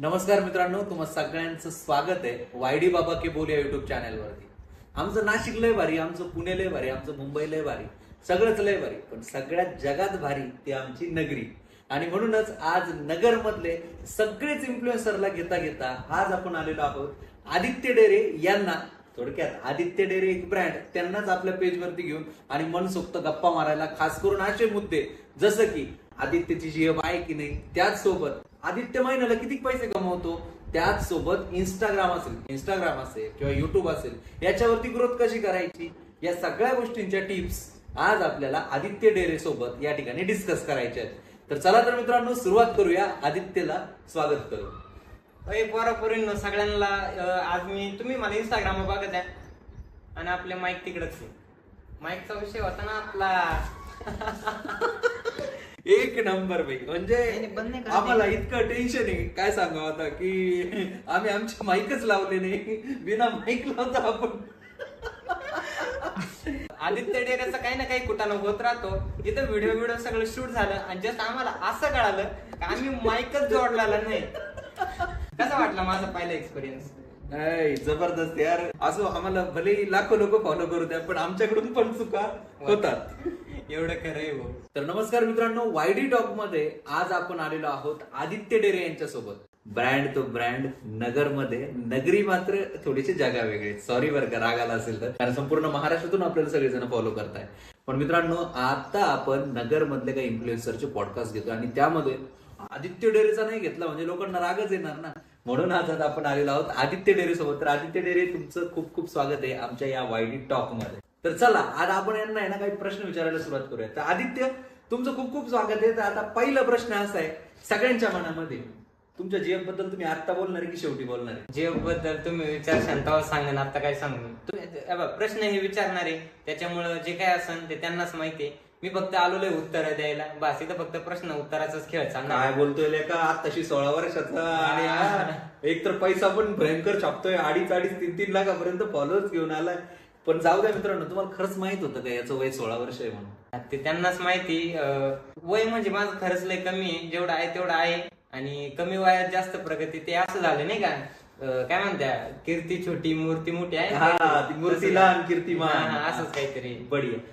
नमस्कार मित्रांनो तुम्हा सगळ्यांचं स्वागत आहे वायडी बाबा के बोल या युट्यूब चॅनलवरती आमचं नाशिक लय भारी आमचं पुणे लय भारी आमचं मुंबई लय भारी सगळंच लय भारी पण सगळ्यात जगात भारी ती आमची नगरी. आणि म्हणूनच आज नगर मधले सगळेच इन्फ्लुएन्सरला घेता घेता आज आपण आलेलो आहोत आदित्य डेरे यांना. थोडक्यात आदित्य डेरे एक ब्रँड त्यांनाच आपल्या पेजवरती घेऊन आणि मनसोक्त गप्पा मारायला खास करून असे मुद्दे जसं की आदित्यची जी आहे की नाही त्याच सोबत आदित्य महिन्याला किती पैसे कमवतो? त्याच सोबत इंस्टाग्राम असेल इंस्टाग्राम असेल किंवा युट्यूब असेल याच्यावरती ग्रोथ कशी करायची? या सगळ्या गोष्टींच्या टिप्स आज आपल्याला आदित्य डेरे सोबत या ठिकाणी डिस्कस करायच्या आहेत. तर चला तर मित्रांनो सुरुवात करूया. आदित्यला स्वागत करू. एक पोरा सगळ्यांना आज मी तुम्ही मला इंस्टाग्राम बघत आहे आणि आपले माईक तिकडच माईकचा विषय होता ना आपला. एक नंबर भाई म्हणजे. आम्हाला इतकं टेन्शन आहे. काय सांगावं आता की आम्ही आमचे माईकच लावले नाही. बिना माईक लावता आपण. आदित्य डेरेचा काही ना काही कुटाणा होत राहतो. इथं व्हिडिओ व्हिडिओ सगळं शूट झालं आणि जस्ट आम्हाला असं कळालं की आम्ही माईकच जोडलेला नाही. कसा वाटला माझा पहिला एक्सपिरियन्स जबरदस्त यार. असं आम्हाला भले लाखो लोक फॉलो करू द्या पण आमच्याकडून पण चुका होतात. एवढं खरंय आहे भाऊ तर नमस्कार मित्रांनो वायडी टॉकमध्ये आज आपण आलेलो आहोत आदित्य डेरे यांच्या सोबत ब्रँड तो ब्रँड नगरमध्ये नगरी मात्र थोडीशी जागा वेगळी सॉरी बरं का राग आला असेल तर. कारण संपूर्ण महाराष्ट्रातून आपल्याला सगळेजण फॉलो करताय. पण मित्रांनो आता आपण नगर मधले काही इन्फ्लुएन्सरचे पॉडकास्ट घेतो आणि त्यामध्ये आदित्य डेरेचा नाही घेतला म्हणजे लोकांना रागच येणार ना. म्हणून आज आता आपण आलेलो आहोत आदित्य डेरे सोबत तर आदित्य डेरे तुमचं खूप खूप स्वागत आहे आमच्या या वायडी टॉकमध्ये. तर चला आज आपण यांना ना काही प्रश्न विचारायला सुरुवात करूया. तर आदित्य तुमचं खूप खूप स्वागत आहे. तर आता पहिला प्रश्न असा आहे सगळ्यांच्या मनामध्ये तुमच्या जीवनबद्दल तुम्ही आता बोलणार आहे की शेवटी बोलणार आहे? जे बद्दल तुम्ही विचार शांतावर सांगेन आता काय सांगू. मी तुम्ही हे बघा, प्रश्न हे विचारणारे त्याच्यामुळं जे काय असन ते त्यांनाच माहिती आहे. मी फक्त आलोय उत्तर द्यायला. बस इथं फक्त प्रश्न उत्तराचाच खेळ चालणार काय बोलतोय लेका? आताशी सोळा वर्षाचा आणि हा, एक तर पैसा पण भयंकर छापतोय. अडीच अडीच तीन तीन लाखापर्यंत फॉलोअर्स घेऊन आलाय. पण जाऊ द्या मित्रांनो तुम्हाला खरंच माहीत होतं का याचं वय सोळा वर्ष आहे म्हणून? ते त्यांनाच माहिती अं, वय म्हणजे माझं खरंच लय कमी आहे. जेवढं आहे तेवढं आहे. आणि कमी वयात जास्त प्रगती ते असं झालं नाही का? अं, काय म्हणत्या? कीर्ती छोटी मूर्ती मोठी आहे. हा, ती मूर्ती लहान, कीर्ती महान. हा, हा, असंच काहीतरी. बढिया.